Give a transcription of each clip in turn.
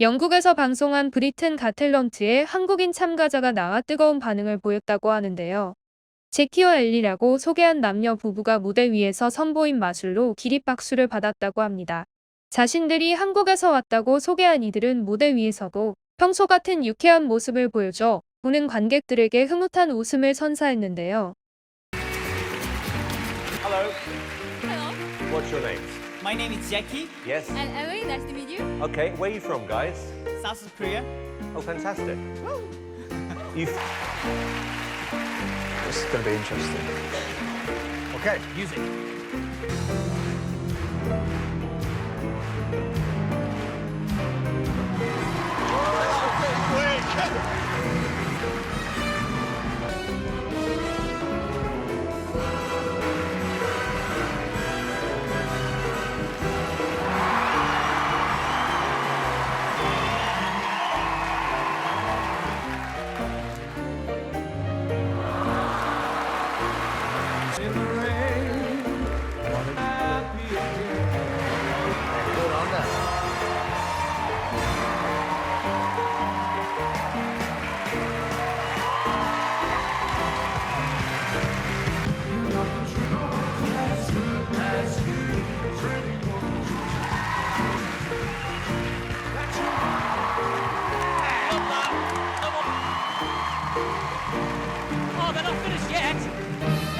영국에서 방송한 브리튼 가텔런트에 한국인 참가자가 나와 뜨거운 반응을 보였다고 하는데요. 제키와 엘리라고 소개한 남녀 부부가 무대 위에서 선보인 마술로 기립박수를 받았다고 합니다. 자신들이 한국에서 왔다고 소개한 이들은 무대 위에서도 평소 같은 유쾌한 모습을 보여줘 보는 관객들에게 흐뭇한 웃음을 선사했는데요. Hello. Hello, What's your name? My name is Jackie, Yes. and Ellie. Nice to meet you. Okay. Where are you from, guys? South Korea. Oh, fantastic. You. This is going to be interesting. Okay. Music. Oh, they're not finished yet.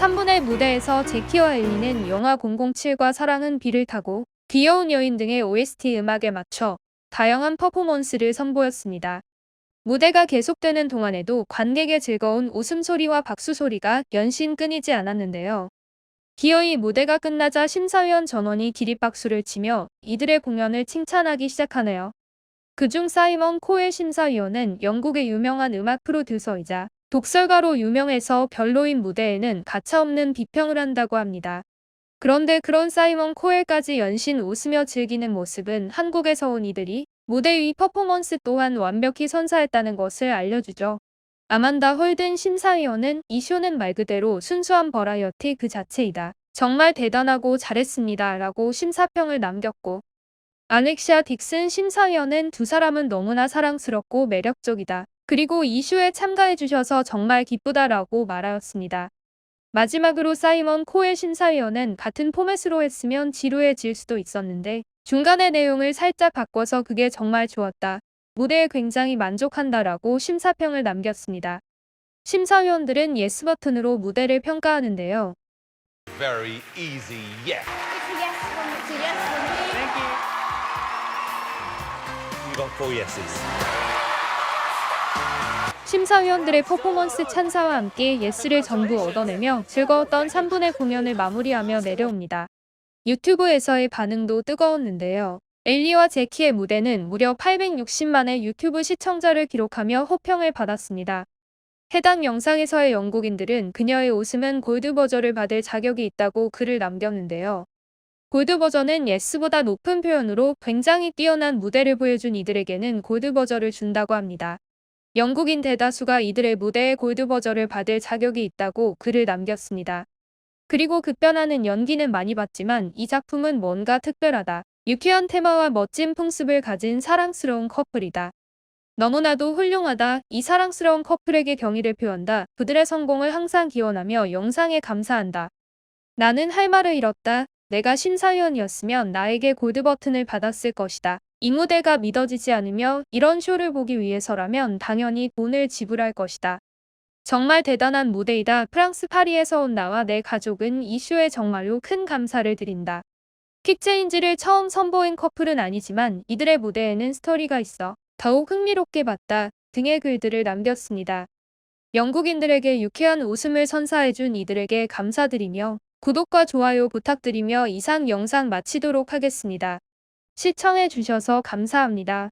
삼분의 무대에서 제키와 엘리는 영화 007과 사랑은 비를 타고 귀여운 여인 등의 OST 음악에 맞춰 다양한 퍼포먼스를 선보였습니다. 무대가 계속되는 동안에도 관객의 즐거운 웃음소리와 박수소리가 연신 끊이지 않았는데요. 기어이 무대가 끝나자 심사위원 전원이 기립박수를 치며 이들의 공연을 칭찬하기 시작하네요. 그중 사이먼 코엘 심사위원은 영국의 유명한 음악 프로듀서이자 독설가로 유명해서 별로인 무대에는 가차없는 비평을 한다고 합니다. 그런데 그런 사이먼 코엘까지 연신 웃으며 즐기는 모습은 한국에서 온 이들이 무대 위 퍼포먼스 또한 완벽히 선사했다는 것을 알려주죠. 아만다 홀든 심사위원은 이 쇼는 말 그대로 순수한 버라이어티 그 자체이다. 정말 대단하고 잘했습니다. 라고 심사평을 남겼고 아넥시아 딕슨 심사위원은 두 사람은 너무나 사랑스럽고 매력적이다. 그리고 이 쇼에 참가해주셔서 정말 기쁘다라고 말하였습니다. 마지막으로 사이먼 코엘 심사위원은 같은 포맷으로 했으면 지루해질 수도 있었는데 중간의 내용을 살짝 바꿔서 그게 정말 좋았다. 무대에 굉장히 만족한다라고 심사평을 남겼습니다. 심사위원들은 예스 버튼으로 무대를 평가하는데요. Very easy. Yeah. It's a yes from it's a yes from me. Thank you. You got four yeses. 심사위원들의 퍼포먼스 찬사와 함께 예스를 전부 얻어내며 즐거웠던 3분의 공연을 마무리하며 내려옵니다. 유튜브에서의 반응도 뜨거웠는데요. 엘리와 제키의 무대는 무려 860만의 유튜브 시청자를 기록하며 호평을 받았습니다. 해당 영상에서의 영국인들은 그녀의 웃음은 골드 버전을 받을 자격이 있다고 글을 남겼는데요. 골드 버전은 예스보다 높은 표현으로 굉장히 뛰어난 무대를 보여준 이들에게는 골드 버전을 준다고 합니다. 영국인 대다수가 이들의 무대에 골드 버전을 받을 자격이 있다고 글을 남겼습니다. 그리고 급변하는 연기는 많이 봤지만 이 작품은 뭔가 특별하다. 유쾌한 테마와 멋진 풍습을 가진 사랑스러운 커플이다. 너무나도 훌륭하다. 이 사랑스러운 커플에게 경의를 표한다. 그들의 성공을 항상 기원하며 영상에 감사한다. 나는 할 말을 잃었다. 내가 심사위원이었으면 나에게 골드 버튼을 받았을 것이다. 이 무대가 믿어지지 않으며 이런 쇼를 보기 위해서라면 당연히 돈을 지불할 것이다. 정말 대단한 무대이다. 프랑스 파리에서 온 나와 내 가족은 이 쇼에 정말로 큰 감사를 드린다. 퀵체인지를 처음 선보인 커플은 아니지만 이들의 무대에는 스토리가 있어 더욱 흥미롭게 봤다 등의 글들을 남겼습니다. 영국인들에게 유쾌한 웃음을 선사해준 이들에게 감사드리며 구독과 좋아요 부탁드리며 이상 영상 마치도록 하겠습니다. 시청해주셔서 감사합니다.